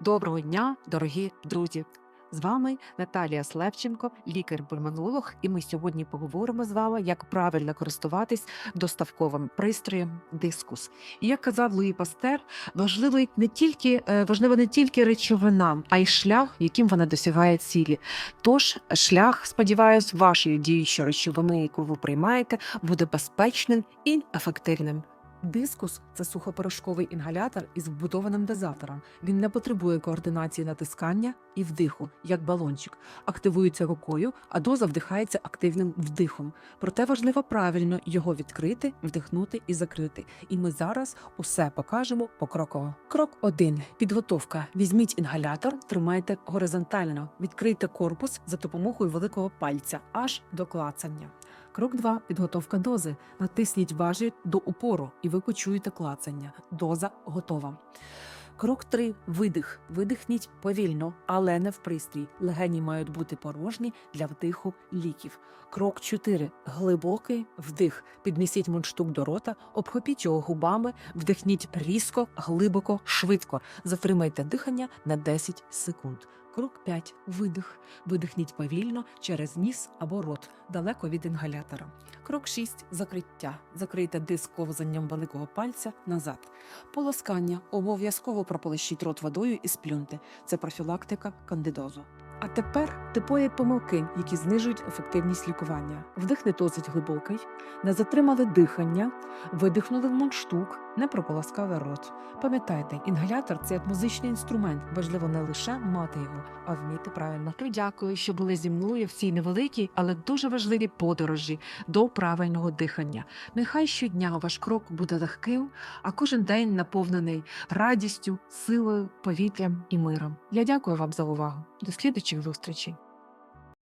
Доброго дня, дорогі друзі! З вами Наталія Слевченко, лікар-пульмонолог, і ми сьогодні поговоримо з вами, як правильно користуватись доставковим пристроєм дискус. І як казав Луї Пастер, важливий не тільки е, важлива не тільки речовина, а й шлях, яким вона досягає цілі. Тож шлях, сподіваюсь, вашої діючої речовини, яку ви приймаєте, буде безпечним і ефективним. Дискус це сухопорошковий інгалятор із вбудованим дозатором. Він не потребує координації натискання і вдиху, як балончик. Активується рукою, а доза вдихається активним вдихом. Проте важливо правильно його відкрити, вдихнути і закрити. І ми зараз усе покажемо покроково. Крок 1. Підготовка. Візьміть інгалятор, тримайте горизонтально, відкрийте корпус за допомогою великого пальця аж до клацання. Крок 2. Підготовка дози. Натисніть важіль до упору, і ви почуєте клацання. Доза готова. Крок 3. Видих. Видихніть повільно, але не в пристрій. Легені мають бути порожні для вдиху ліків. Крок 4. Глибокий вдих. Піднесіть мундштук до рота, обхопіть його губами, вдихніть різко, глибоко, швидко. Затримайте дихання на 10 секунд. Крок 5. Видих. Видихніть повільно через ніс або рот, далеко від інгалятора. Крок 6. Закриття. Закрийте диск ковзанням великого пальця назад. Полоскання. Обов'язково прополищіть рот водою і сплюньте. Це профілактика кандидозу. А тепер типові помилки, які знижують ефективність лікування. Вдих не досить глибокий, не затримали дихання, видихнули в мундштук, не прополоскали рот. Пам'ятайте, інгалятор це як музичний інструмент. Важливо не лише мати його, а вміти правильно. Дякую, що були зі мною в цій невеликій, але дуже важливій подорожі до правильного дихання. Нехай щодня ваш крок буде легким, а кожен день наповнений радістю, силою, повітрям і миром. Я дякую вам за увагу. До слідуючих зустрічей.